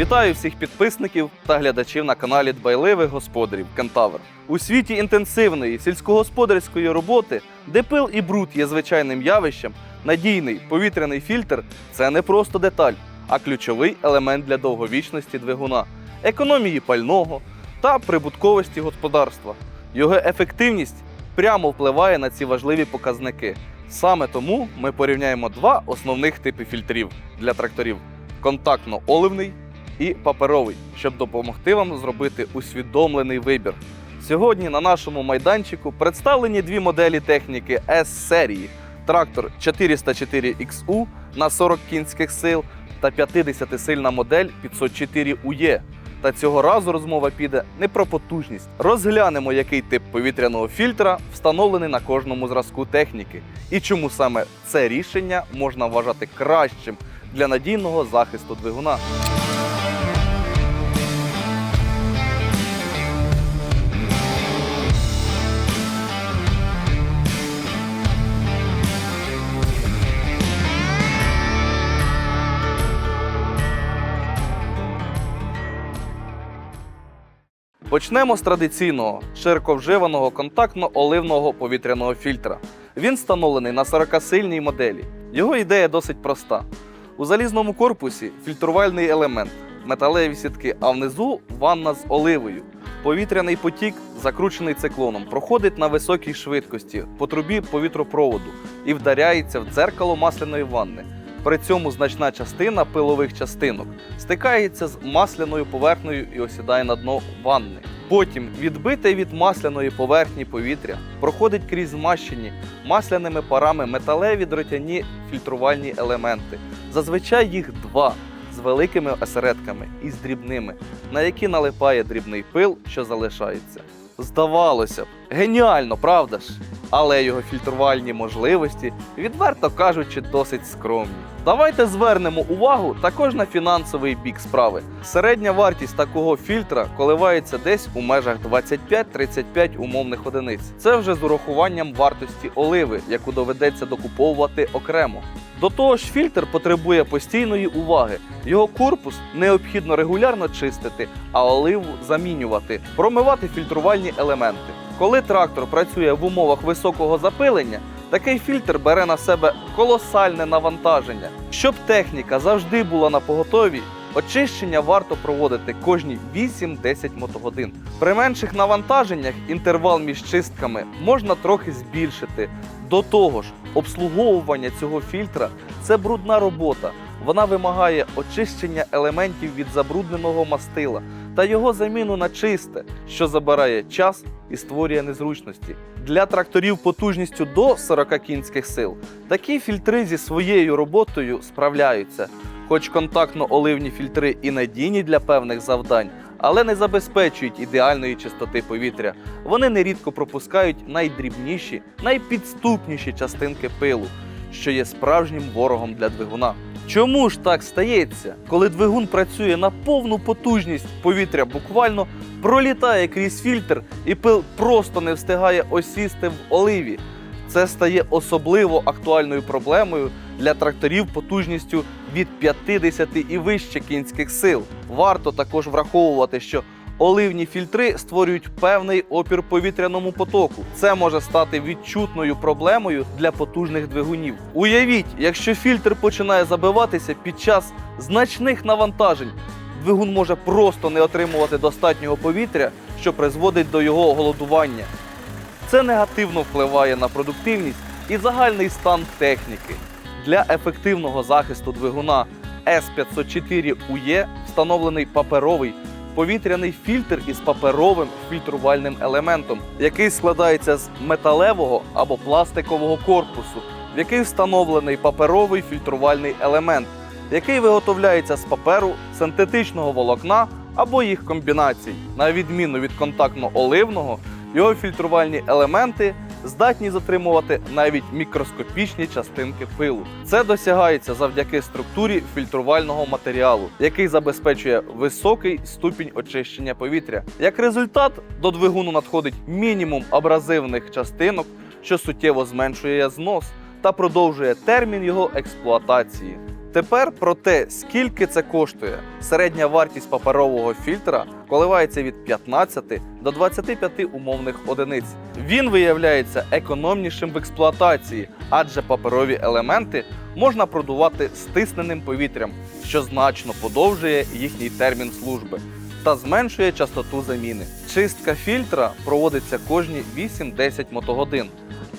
Вітаю всіх підписників та глядачів на каналі Дбайливих господарів Кентавр. У світі інтенсивної сільськогосподарської роботи, де пил і бруд є звичайним явищем, надійний повітряний фільтр це не просто деталь, а ключовий елемент для довговічності двигуна, економії пального та прибутковості господарства. Його ефективність прямо впливає на ці важливі показники. Саме тому ми порівняємо два основних типи фільтрів для тракторів: контактно-оливний і паперовий, щоб допомогти вам зробити усвідомлений вибір. Сьогодні на нашому майданчику представлені дві моделі техніки S-серії: трактор 404XU на 40 кінських сил та 50-сильна модель 504 UE. Та цього разу розмова піде не про потужність. Розглянемо, який тип повітряного фільтра встановлений на кожному зразку техніки, і чому саме це рішення можна вважати кращим для надійного захисту двигуна. Почнемо з традиційного широковживаного контактно-оливного повітряного фільтра. Він встановлений на 40-сильній моделі. Його ідея досить проста. У залізному корпусі фільтрувальний елемент, металеві сітки, а внизу ванна з оливою. Повітряний потік, закручений циклоном, проходить на високій швидкості по трубі повітропроводу і вдаряється в дзеркало масляної ванни. При цьому значна частина пилових частинок стикається з масляною поверхнею і осідає на дно ванни. Потім відбите від масляної поверхні повітря проходить крізь змащені масляними парами металеві дротяні фільтрувальні елементи. Зазвичай їх два з великими осередками і з дрібними, на які налипає дрібний пил, що залишається. Здавалося б, геніально, правда ж? Але його фільтрувальні можливості, відверто кажучи, досить скромні. Давайте звернемо увагу також на фінансовий бік справи. Середня вартість такого фільтра коливається десь у межах 25-35 умовних одиниць. Це вже з урахуванням вартості оливи, яку доведеться докуповувати окремо. До того ж, фільтр потребує постійної уваги. Його корпус необхідно регулярно чистити, а оливу замінювати, промивати фільтрувальні елементи. Коли трактор працює в умовах високого запилення, такий фільтр бере на себе колосальне навантаження. Щоб техніка завжди була на поготові, очищення варто проводити кожні 8-10 мотогодин. При менших навантаженнях інтервал між чистками можна трохи збільшити. До того ж, обслуговування цього фільтра це брудна робота. Вона вимагає очищення елементів від забрудненого мастила та його заміну на чисте, що забирає час і створює незручності. Для тракторів потужністю до 40 кінських сил такі фільтри зі своєю роботою справляються. Хоч контактно-оливні фільтри і надійні для певних завдань, але не забезпечують ідеальної чистоти повітря. Вони нерідко пропускають найдрібніші, найпідступніші частинки пилу, що є справжнім ворогом для двигуна. Чому ж так стається, коли двигун працює на повну потужність, повітря буквально пролітає крізь фільтр, і пил просто не встигає осісти в оливі? Це стає особливо актуальною проблемою для тракторів потужністю від 50 і вище кінських сил. Варто також враховувати, що оливні фільтри створюють певний опір повітряному потоку. Це може стати відчутною проблемою для потужних двигунів. Уявіть, якщо фільтр починає забиватися під час значних навантажень, двигун може просто не отримувати достатнього повітря, що призводить до його голодування. Це негативно впливає на продуктивність і загальний стан техніки. Для ефективного захисту двигуна S504UE встановлений паперовий повітряний фільтр із паперовим фільтрувальним елементом, який складається з металевого або пластикового корпусу, в який встановлений паперовий фільтрувальний елемент, який виготовляється з паперу, синтетичного волокна або їх комбінацій. На відміну від контактно-оливного, його фільтрувальні елементи здатні затримувати навіть мікроскопічні частинки пилу. Це досягається завдяки структурі фільтрувального матеріалу, який забезпечує високий ступінь очищення повітря. Як результат, до двигуну надходить мінімум абразивних частинок, що суттєво зменшує знос та продовжує термін його експлуатації. Тепер про те, скільки це коштує. Середня вартість паперового фільтра коливається від 15 до 25 умовних одиниць. Він виявляється економнішим в експлуатації, адже паперові елементи можна продувати стисненим повітрям, що значно подовжує їхній термін служби та зменшує частоту заміни. Чистка фільтра проводиться кожні 8-10 мотогодин,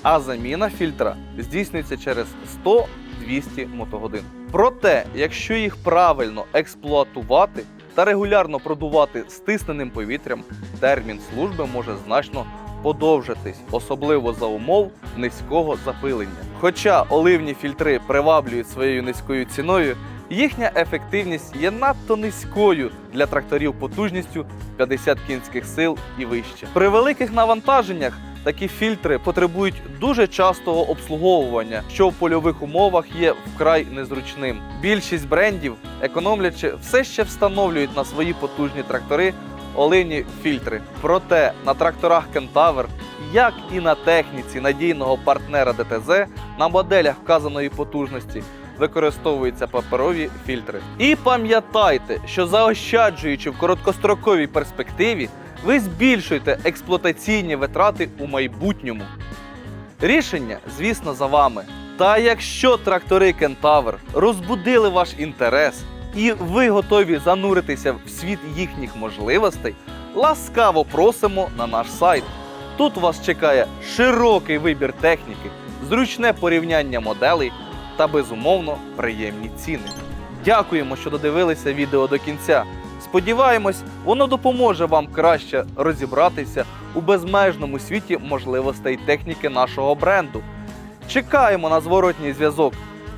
а заміна фільтра здійснюється через 100-200 мотогодин. Проте, якщо їх правильно експлуатувати та регулярно продувати стисненим повітрям, термін служби може значно подовжитись, особливо за умов низького запилення. Хоча оливні фільтри приваблюють своєю низькою ціною, їхня ефективність є надто низькою для тракторів потужністю 50 кінських сил і вище. При великих навантаженнях такі фільтри потребують дуже частого обслуговування, що в польових умовах є вкрай незручним. Більшість брендів, економлячи, все ще встановлюють на свої потужні трактори оливні фільтри. Проте на тракторах Кентавр, як і на техніці надійного партнера ДТЗ, на моделях вказаної потужності використовуються паперові фільтри. І пам'ятайте, що заощаджуючи в короткостроковій перспективі, ви збільшуєте експлуатаційні витрати у майбутньому. Рішення, звісно, за вами. Та якщо трактори Кентавр розбудили ваш інтерес і ви готові зануритися в світ їхніх можливостей, ласкаво просимо на наш сайт. Тут вас чекає широкий вибір техніки, зручне порівняння моделей та безумовно приємні ціни. Дякуємо, що додивилися відео до кінця. Сподіваємось, воно допоможе вам краще розібратися у безмежному світі можливостей техніки нашого бренду. Чекаємо на зворотній зв'язок.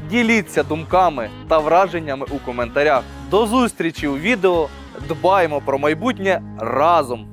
Діліться думками та враженнями у коментарях. До зустрічі у відео. Дбаємо про майбутнє разом!